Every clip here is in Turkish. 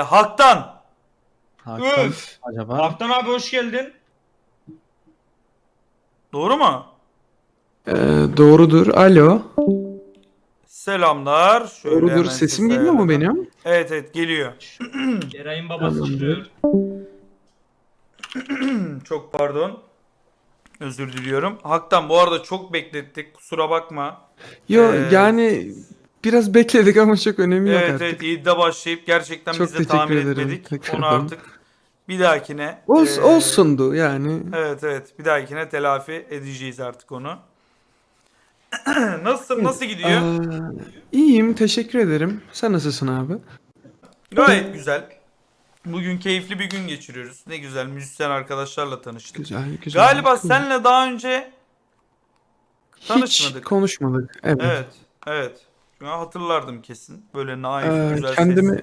Hak'tan. Hakan Öf. acaba? Haktan abi hoş geldin. Doğru mu? Ee, doğrudur. Alo. Selamlar. Şöyle hemen Doğrudur. Sesim sesi geliyor mu benim? Evet evet geliyor. Eray'ın babası Tamamdır. çıkıyor. Çok pardon. Özür diliyorum. Hak'tan bu arada çok beklettik. Kusura bakma. Yo Ee, yani biraz bekledik ama çok önemi yok Evet artık. evet iddia başlayıp gerçekten Çok biz de teşekkür tahmin ederim. etmedik. Tekrardan. Onu artık bir dahakine. Ols, e, olsundu yani. Evet evet bir dahakine telafi edeceğiz artık onu. Nasılsın? Nasıl gidiyor? İyiyim. Teşekkür ederim. Sen nasılsın abi? Gayet güzel. Bugün keyifli bir gün geçiriyoruz. Ne güzel müzisyen arkadaşlarla tanıştık. Güzel güzel. Galiba Cool. senle daha önce Hiç tanışmadık. konuşmadık. Evet. evet evet. An hatırlardım kesin. Böyle naif Ee, güzel kendimi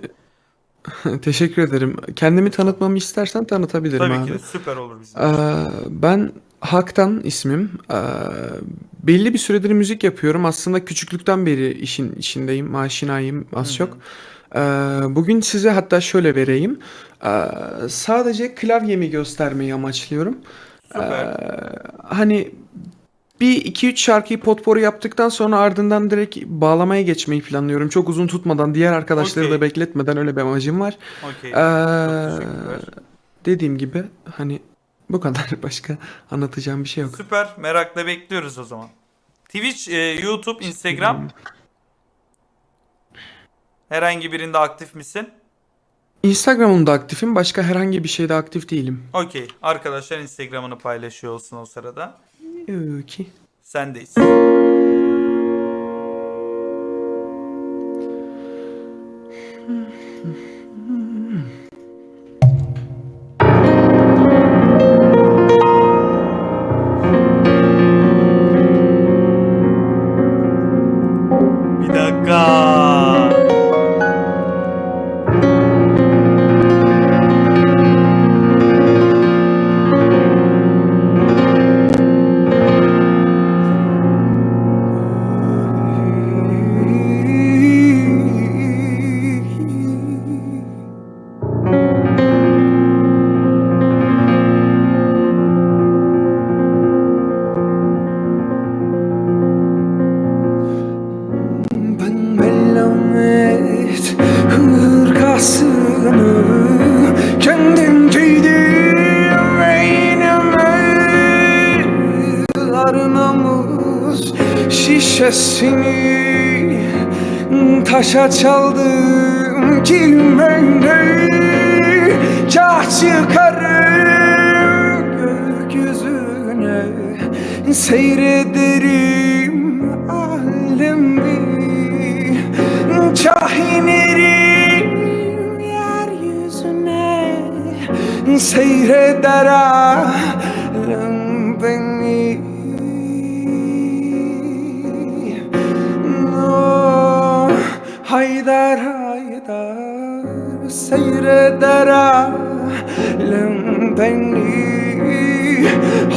sesli. teşekkür ederim. Kendimi tanıtmamı istersen tanıtabilirim Tabii abi. ki de süper olur bizim. Ee, ben Hak'tan ismim. Ee, belli bir süredir müzik yapıyorum. Aslında küçüklükten beri işin içindeyim. Aşinayım az Hı hı. çok. Ee, bugün size hatta şöyle vereyim. Ee, sadece klavyemi göstermeyi amaçlıyorum. Süper. Ee, hani bir iki üç şarkıyı potpourri yaptıktan sonra ardından direkt bağlamaya geçmeyi planlıyorum. Çok uzun tutmadan, diğer arkadaşları Okey. da bekletmeden öyle bir amacım var. Okey. Ee, Çok teşekkürler. dediğim gibi hani bu kadar başka anlatacağım bir şey yok. Süper. Merakla bekliyoruz o zaman. Twitch, e, YouTube, Instagram herhangi birinde aktif misin? Instagram'ımda aktifim. Başka herhangi bir şeyde aktif değilim. Okey. Arkadaşlar Instagram'ını paylaşıyor olsun o sırada. Ki. Sendeyiz. Taşa çaldım kilmenle Kah çıkarım gökyüzüne. Seyrederim alemi Kah inerim yeryüzüne. Seyreder alem seyreder alem beni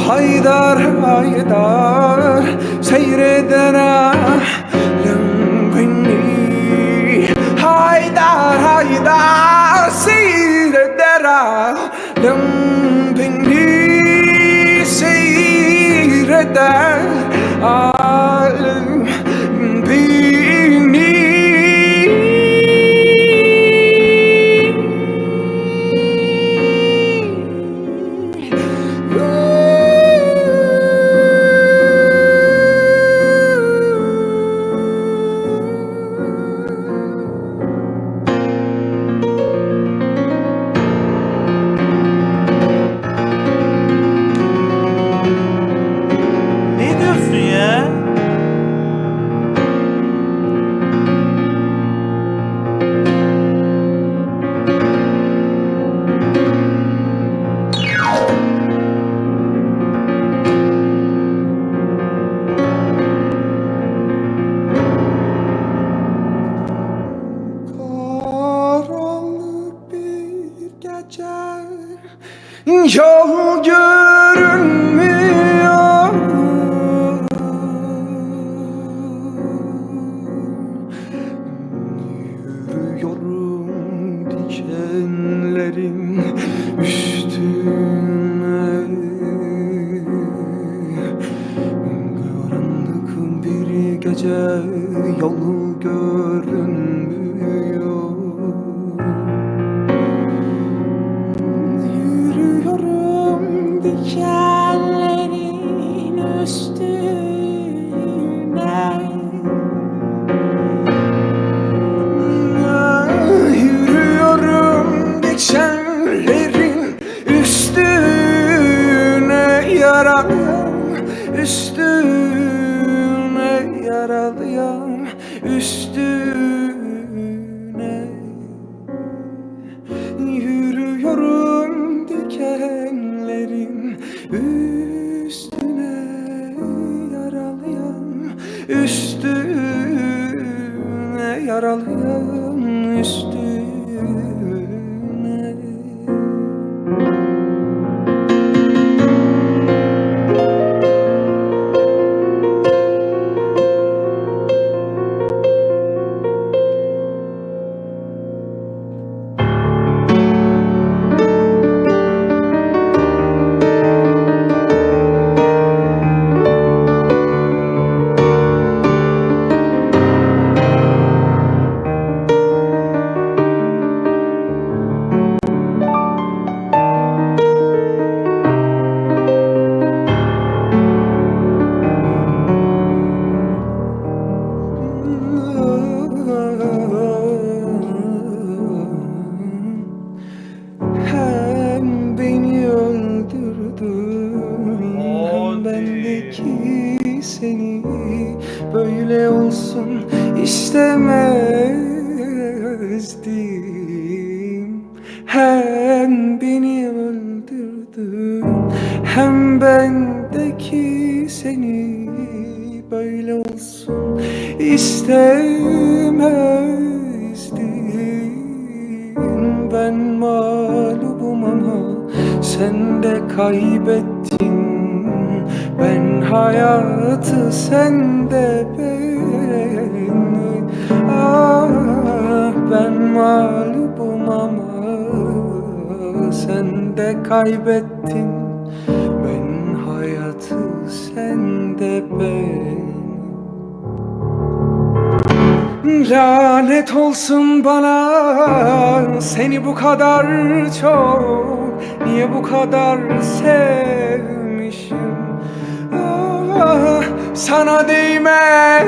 Haydar haydar seyreder alem beni Haydar haydar seyreder alem beni Seyreder sen de kaybettin. Ben hayatı sen de beni. Ah ben mağlubum ama sen de kaybettin. Ben hayatı sen de beni. Lanet olsun bana seni bu kadar çok Niye bu kadar sevmişim? Ah, Sana değmezmiş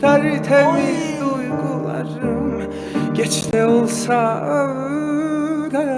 tertemiz duygularım. Geç de olsa öğrendim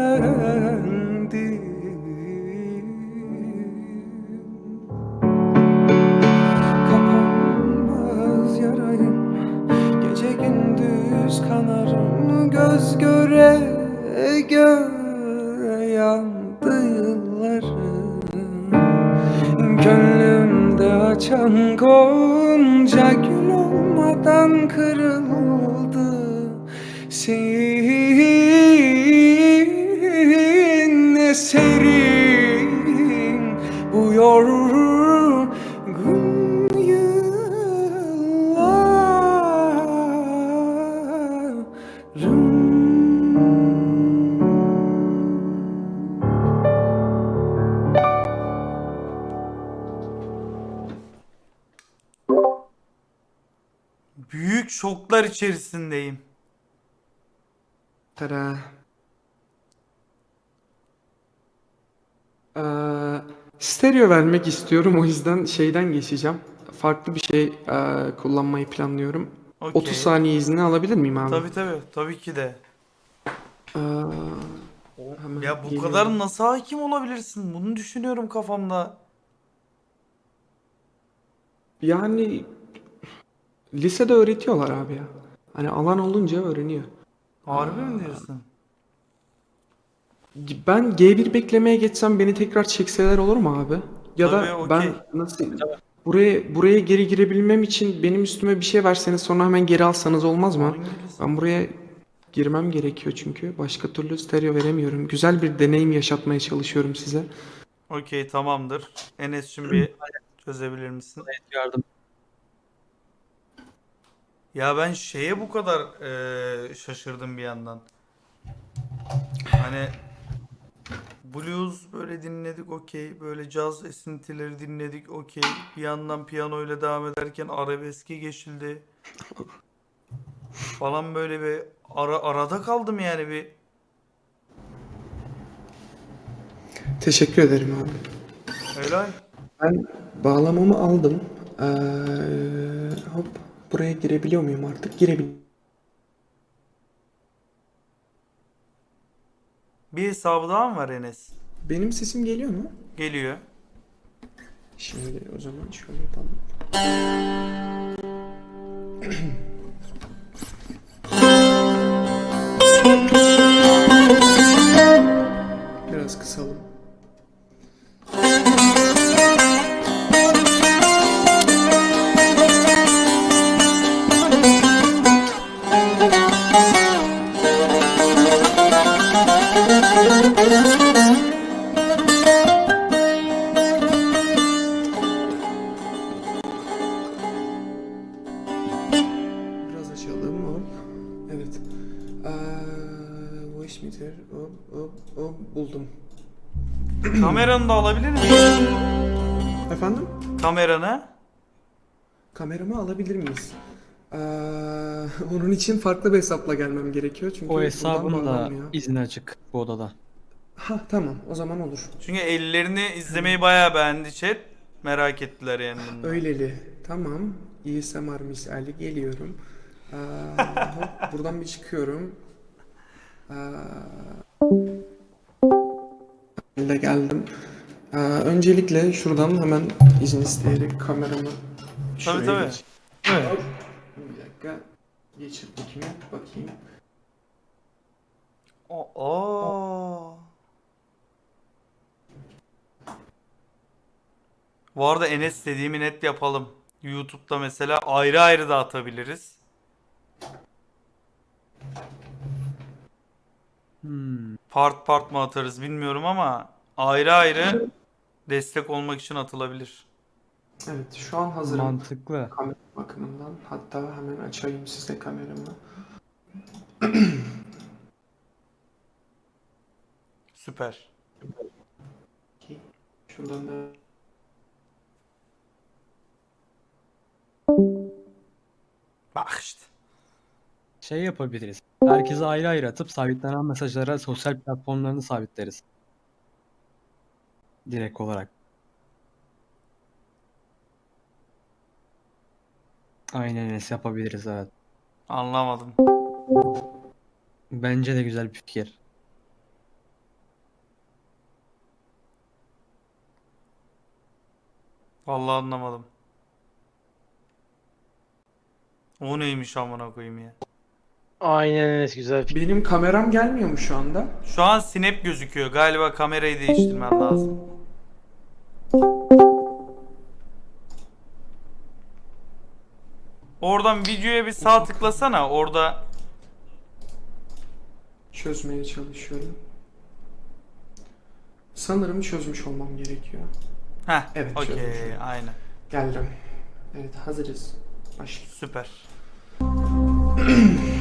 içerisindeyim. Tada. Ee, stereo vermek istiyorum o yüzden şeyden geçeceğim. Farklı bir şey e, kullanmayı planlıyorum. Okey. 30 saniye izni alabilir miyim abi? Tabii tabii. Tabii ki de. Ee, hemen Ya bu geliyorum. kadar nasıl hakim olabilirsin? Bunu düşünüyorum kafamda. Yani lisede öğretiyorlar abi ya. Hani alan olunca öğreniyor. Harbi mi diyorsun? Ben G1 beklemeye geçsem beni tekrar çekseler olur mu abi? Ya Tabii, da okey. ben nasıl buraya buraya geri girebilmem için benim üstüme bir şey verseniz sonra hemen geri alsanız olmaz mı? Hangisi? Ben buraya girmem gerekiyor çünkü başka türlü stereo veremiyorum. Güzel bir deneyim yaşatmaya çalışıyorum size. Okey tamamdır. Enes'cim bir çözebilir misin? yardım. Ya ben şeye bu kadar eee, şaşırdım bir yandan. Hani blues böyle dinledik okey. Böyle caz esintileri dinledik okey. Bir yandan piyanoyla devam ederken arabeske geçildi. Falan böyle bir ara, arada kaldım yani bir. Teşekkür ederim abi. Helal. Ben bağlamamı aldım. Ee, hop buraya girebiliyor muyum artık? Girebiliyorum. Bir hesabı daha mı var Enes? Benim sesim geliyor mu? Geliyor. Şimdi o zaman şöyle yapalım. Biraz kısalım. Buldum. Kameranı da alabilir miyim? Efendim? Kameranı. Kameramı alabilir miyiz? Ee, onun için farklı bir hesapla gelmem gerekiyor çünkü O hesabın da izni açık bu odada. Ha tamam o zaman olur. Çünkü ellerini izlemeyi bayağı beğendi chat. Merak ettiler yani bunu. Öyleli. Tamam. ASMR misali geliyorum. Ee, hop, buradan bir çıkıyorum. Ee, ben de geldim. Ee, öncelikle şuradan hemen izin isteyerek kameramı şuraya tabii. geç- Evet. Bir dakika. Geçirdik mi? Bakayım. Aa. Bu arada Enes dediğimi net yapalım. YouTube'da mesela ayrı ayrı da Hmm. Part part mı atarız bilmiyorum ama ayrı ayrı destek olmak için atılabilir. Evet şu an hazırım. Mantıklı. Kamera bakımından. Hatta hemen açayım size kameramı. Süper. Ki Şuradan da Bak işte. Şey yapabiliriz. Herkese ayrı ayrı atıp sabitlenen mesajlara sosyal platformlarını sabitleriz. Direkt olarak. Aynen Enes yapabiliriz evet. Anlamadım. Bence de güzel bir fikir. Vallahi anlamadım. O neymiş amına koyayım ya. Aynen Enes güzel fikir. benim kameram gelmiyor mu şu anda? Şu an snap gözüküyor. Galiba kamerayı değiştirmem lazım. Oradan videoya bir sağ tıklasana. Orada Çözmeye çalışıyorum. Sanırım çözmüş olmam gerekiyor. Heh, Evet, okey, çözmüşüm. aynen. Geldim. Evet hazırız. Başlayalım. Süper.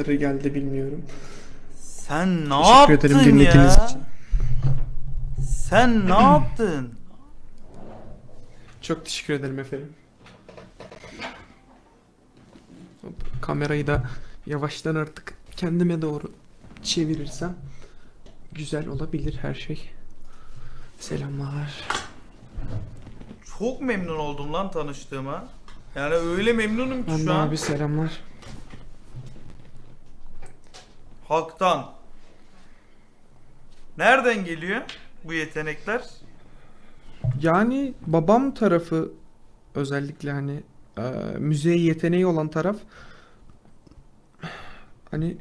kadarı geldi bilmiyorum. sen ne Teşekkür yaptın ederim dinlediğiniz ya? için. Sen ne yaptın? Çok teşekkür ederim efendim. Hop, Kamerayı da yavaştan artık kendime doğru çevirirsem güzel olabilir her şey. Selamlar. Çok memnun oldum lan tanıştığıma. Yani öyle memnunum ki Ben şu de an. abi selamlar. Halktan. Nereden geliyor bu yetenekler? Yani babam tarafı özellikle hani e, müziğe yeteneği olan taraf hani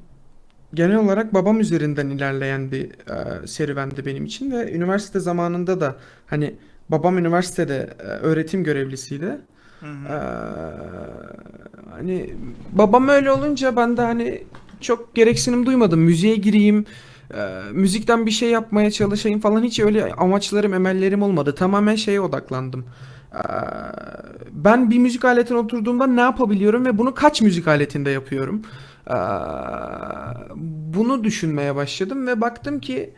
genel olarak babam üzerinden ilerleyen bir e, serüvendi benim için ve üniversite zamanında da hani babam üniversitede e, öğretim görevlisiydi. Hı hı. hani babam öyle olunca ben de hani çok gereksinim duymadım. Müziğe gireyim, e, müzikten bir şey yapmaya çalışayım falan hiç öyle amaçlarım, emellerim olmadı. Tamamen şeye odaklandım. Ee, ben bir müzik aletine oturduğumda ne yapabiliyorum ve bunu kaç müzik aletinde yapıyorum? Ee, bunu düşünmeye başladım ve baktım ki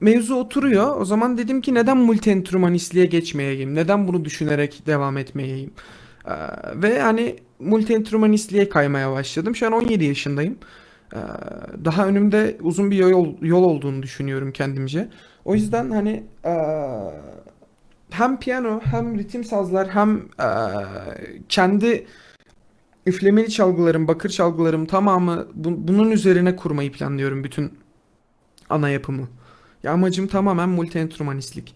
mevzu oturuyor. O zaman dedim ki neden multi enstrümanistliğe geçmeyeyim? Neden bunu düşünerek devam etmeyeyim? Ee, ve hani multi enstrümanistliğe kaymaya başladım. Şu an 17 yaşındayım. Ee, daha önümde uzun bir yol, yol olduğunu düşünüyorum kendimce. O yüzden hani ee, hem piyano hem ritim sazlar hem ee, kendi üflemeli çalgılarım, bakır çalgılarım tamamı bu- bunun üzerine kurmayı planlıyorum bütün ana yapımı. Ya amacım tamamen multi enstrümanistlik.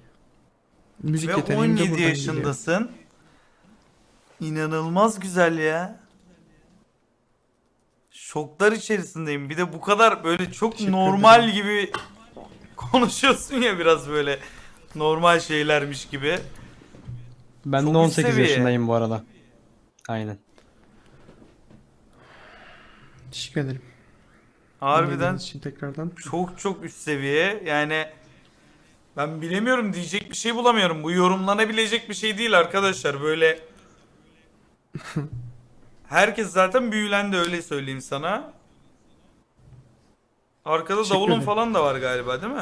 Müzik Ve yeteneğim de 17 buradan geliyor. İnanılmaz güzel ya. Şoklar içerisindeyim. Bir de bu kadar böyle çok Teşekkür normal ederim. gibi konuşuyorsun ya biraz böyle normal şeylermiş gibi. Ben Çok de üst 18 seviye. yaşındayım bu arada. Aynen. Teşekkür ederim. Harbiden için tekrardan. çok çok üst seviye. Yani ben bilemiyorum diyecek bir şey bulamıyorum. Bu yorumlanabilecek bir şey değil arkadaşlar. Böyle herkes zaten büyülendi öyle söyleyeyim sana. Arkada Teşekkür davulun ederim. falan da var galiba değil mi?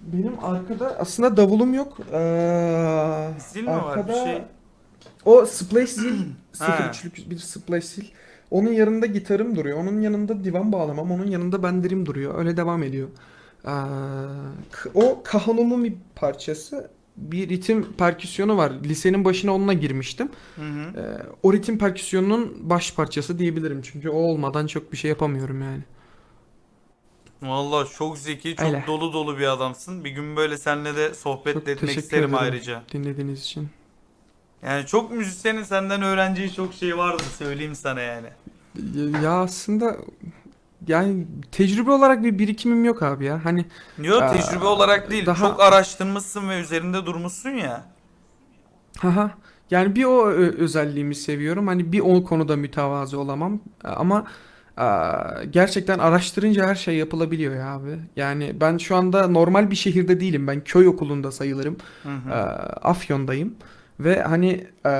Benim arkada aslında davulum yok. Ee, Zil mi var? Bir şey. O splash zil Ha. 03'lük bir splash zil. Onun yanında gitarım duruyor. Onun yanında divan bağlamam. Onun yanında benderim duruyor. Öyle devam ediyor. Ee, k- o kahanumun bir parçası. Bir ritim perküsyonu var. Lisenin başına onunla girmiştim. Hı hı. Ee, o ritim perküsyonunun baş parçası diyebilirim. Çünkü o olmadan çok bir şey yapamıyorum yani. Vallahi çok zeki, çok Öyle. dolu dolu bir adamsın. Bir gün böyle seninle de sohbet Çok etmek teşekkür isterim ederim ayrıca. dinlediğiniz için. Yani çok müzisyenin senden öğreneceği çok şey vardır söyleyeyim sana yani. Ya ya aslında yani tecrübe olarak bir birikimim yok abi ya. Hani Yok Aa, tecrübe olarak değil. daha- Çok araştırmışsın ve üzerinde durmuşsun ya. haha yani bir o ö- özelliğimi seviyorum. Hani bir o konuda mütevazı olamam. Ama aa, gerçekten araştırınca her şey yapılabiliyor ya abi. Yani ben şu anda normal bir şehirde değilim. Ben köy okulunda sayılırım. Hı hı. Aa, Afyon'dayım. Ve hani aa,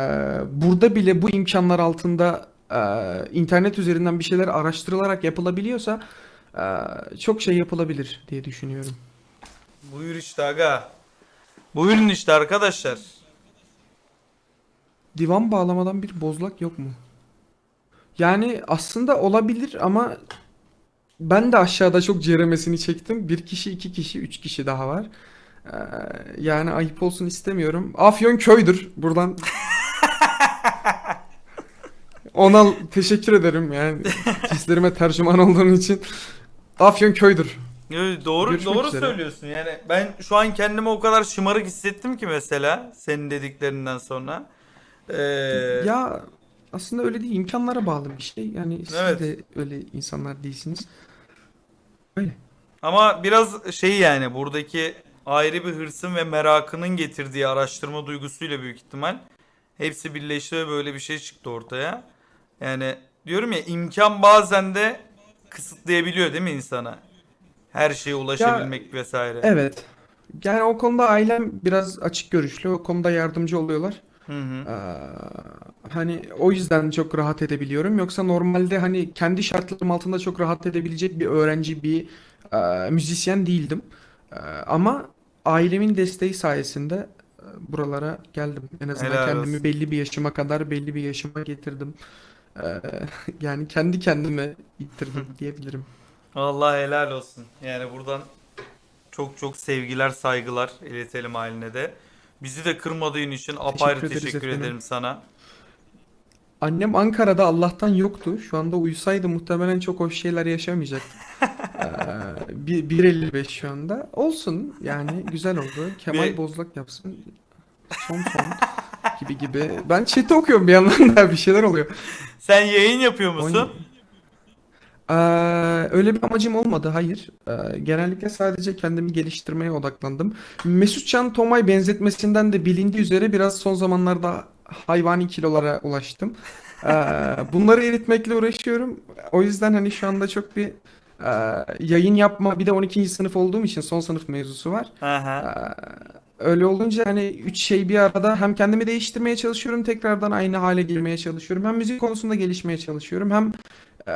burada bile bu imkanlar altında aa, internet üzerinden bir şeyler araştırılarak yapılabiliyorsa aa, çok şey yapılabilir diye düşünüyorum. Buyur işte aga. Buyurun işte arkadaşlar. Divan bağlamadan bir bozlak yok mu? Yani aslında olabilir ama ben de aşağıda çok ceremesini çektim. Bir kişi, iki kişi, üç kişi daha var. Ee, yani ayıp olsun istemiyorum. Afyon köydür. Buradan Onal teşekkür ederim yani hislerime tercüman olduğun için. Afyon köydür. Yo, Doğru Görüşmek doğru üzere. söylüyorsun. Yani ben şu an kendimi o kadar şımarık hissettim ki mesela senin dediklerinden sonra. Ee, Ya aslında öyle değil. imkanlara bağlı bir şey. Yani siz Evet. de öyle insanlar değilsiniz. Öyle. Ama biraz şey yani buradaki ayrı bir hırsın ve merakının getirdiği araştırma duygusuyla büyük ihtimal hepsi birleşti ve böyle bir şey çıktı ortaya. Yani diyorum ya imkan bazen de kısıtlayabiliyor değil mi insana? Her şeye ulaşabilmek vesaire. Evet. Yani o konuda ailem biraz açık görüşlü. O konuda yardımcı oluyorlar. Hı hı. Ee, hani o yüzden çok rahat edebiliyorum. Yoksa normalde hani kendi şartlarım altında çok rahat edebilecek bir öğrenci, bir e, müzisyen değildim. E, ama ailemin desteği sayesinde e, buralara geldim. En azından Helal kendimi olsun. belli bir yaşıma kadar belli bir yaşıma getirdim. Yani kendi kendime ittirdim diyebilirim. Allah helal olsun. Yani buradan çok çok sevgiler, saygılar iletelim haline de. Bizi de kırmadığın için apayrı Teşekkür ederiz teşekkür efendim. ederim sana. Annem Ankara'da Allah'tan yoktu. Şu anda uyusaydı muhtemelen çok hoş şeyler yaşamayacaktım. Ee, bir- 1.55 şu anda. Olsun yani güzel oldu. Kemal Bir- Bozlak yapsın. Son son gibi gibi. Ben chat'i okuyorum bir yandan da bir şeyler oluyor. Sen yayın yapıyor musun? Ee, öyle bir amacım olmadı hayır. Ee, genellikle sadece kendimi geliştirmeye odaklandım. Mesut Can Tomay benzetmesinden de bilindiği üzere biraz son zamanlarda hayvani kilolara ulaştım. Ee, bunları eritmekle uğraşıyorum. O yüzden hani şu anda çok bir e, yayın yapma bir de 12. sınıf olduğum için son sınıf mevzusu var. Aha. Ee, Öyle olunca hani üç şey bir arada hem kendimi değiştirmeye çalışıyorum tekrardan aynı hale gelmeye çalışıyorum. Hem müzik konusunda gelişmeye çalışıyorum hem e,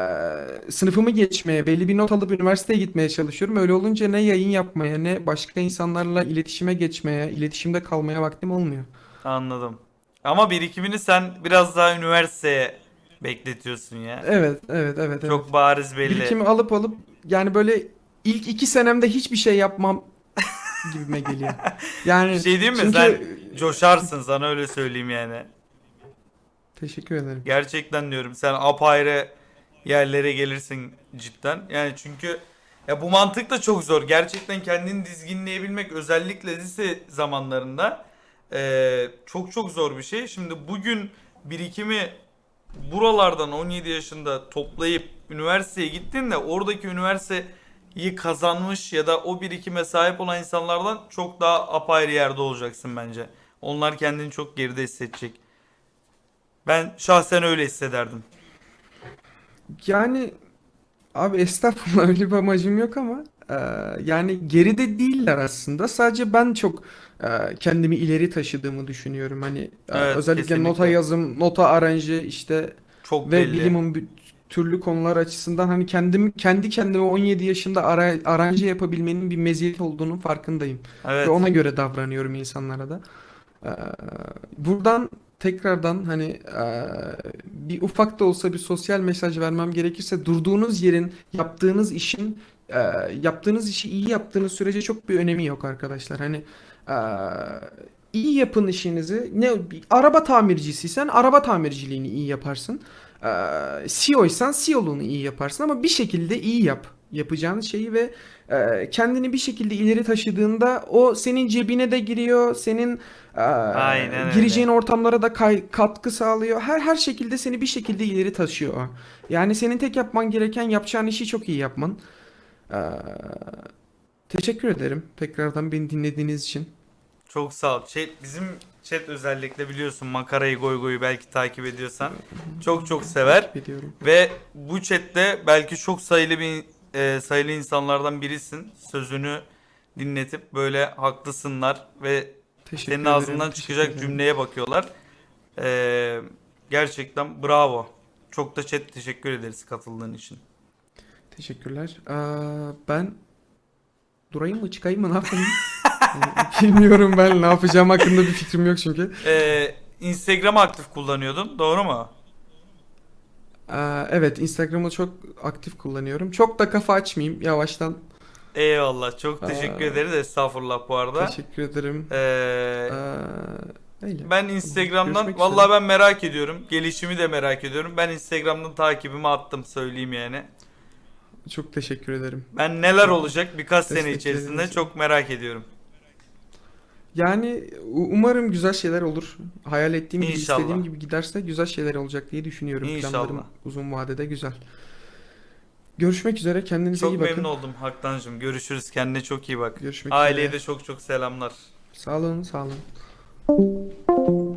sınıfımı geçmeye belli bir not alıp üniversiteye gitmeye çalışıyorum. Öyle olunca ne yayın yapmaya ne başka insanlarla iletişime geçmeye, iletişimde kalmaya vaktim olmuyor. Anladım. Ama birikimini sen biraz daha üniversiteye bekletiyorsun ya. Evet, evet, evet, evet. Çok bariz belli. Birikimi alıp alıp yani böyle ilk iki senemde hiçbir şey yapmam gibime geliyor. Yani Bir şey diyeyim mi? çünkü Sen coşarsın sana öyle söyleyeyim yani. teşekkür ederim. Gerçekten diyorum sen apayrı yerlere gelirsin cidden. Yani çünkü ya bu mantık da çok zor. Gerçekten kendini dizginleyebilmek özellikle lise zamanlarında eee, çok çok zor bir şey. Şimdi bugün birikimi buralardan 17 yaşında toplayıp üniversiteye gittiğinde oradaki üniversiteyi kazanmış ya da o birikime sahip olan insanlardan çok daha apayrı yerde olacaksın bence. Onlar kendini çok geride hissedecek. Ben şahsen öyle hissederdim. Yani abi estağfurullah öyle bir amacım yok ama e, yani geride değiller aslında. Sadece ben çok e, kendimi ileri taşıdığımı düşünüyorum. Hani e, Evet, özellikle kesinlikle. nota yazım, nota aranjı işte Çok ve belli. bilimin türlü konular açısından hani kendim kendi kendime 17 yaşında ara, aranje yapabilmenin bir meziyet olduğunun farkındayım. Evet. Ve ona göre davranıyorum insanlara da. Ee, buradan tekrardan hani e, bir ufak da olsa bir sosyal mesaj vermem gerekirse durduğunuz yerin yaptığınız işin e, yaptığınız işi iyi yaptığınız sürece çok bir önemi yok arkadaşlar. Hani e, iyi yapın işinizi. Ne araba tamircisiysen araba tamirciliğini iyi yaparsın. E, CEO'ysan CEO'luğunu iyi yaparsın ama bir şekilde iyi yap yapacağın şeyi ve e, kendini bir şekilde ileri taşıdığında o senin cebine de giriyor, senin e, Aynen öyle. gireceğin ortamlara da kay- katkı sağlıyor. Her her şekilde seni bir şekilde ileri taşıyor. Yani senin tek yapman gereken yapacağın işi çok iyi yapman. E, teşekkür ederim tekrardan beni dinlediğiniz için. Çok sağ ol. Chat, bizim chat özellikle biliyorsun makarayı goy goyu belki takip ediyorsan çok çok sever. Biliyorum. Ve bu chatte belki çok sayılı bir e, sayılı insanlardan birisin. Sözünü dinletip böyle haklısınlar ve Teşekkür senin ederim, ağzından teşekkür çıkacak ederim. cümleye bakıyorlar. E, gerçekten bravo. Çok da chat teşekkür ederiz katıldığın için. Teşekkürler. Aa, ben durayım mı çıkayım mı ne yapayım? Bilmiyorum ben ne yapacağım hakkında bir fikrim yok çünkü. E, Instagram aktif kullanıyordun doğru mu? Aa, evet Instagram'ı çok aktif kullanıyorum. Çok da kafa açmayayım yavaştan. Eyvallah çok teşekkür Aa. ederiz estağfurullah bu arada. Teşekkür ederim. E, Aa, öyle. Ben Instagram'dan Görüşmek vallahi üzere. ben merak ediyorum. Gelişimi de merak ediyorum. Ben Instagram'dan takibimi attım söyleyeyim yani. Çok teşekkür ederim. Ben neler olacak birkaç sene içerisinde çok merak ediyorum. Yani umarım güzel şeyler olur. Hayal ettiğim gibi, İnşallah. istediğim gibi giderse güzel şeyler olacak diye düşünüyorum. İnşallah. Planlarım uzun vadede güzel. Görüşmek üzere. Kendinize Çok iyi bakın. memnun oldum Haktancığım. Görüşürüz. Kendine çok iyi bak. Görüşmek Aileye üzere. de çok çok selamlar. Sağ olun, sağ olun.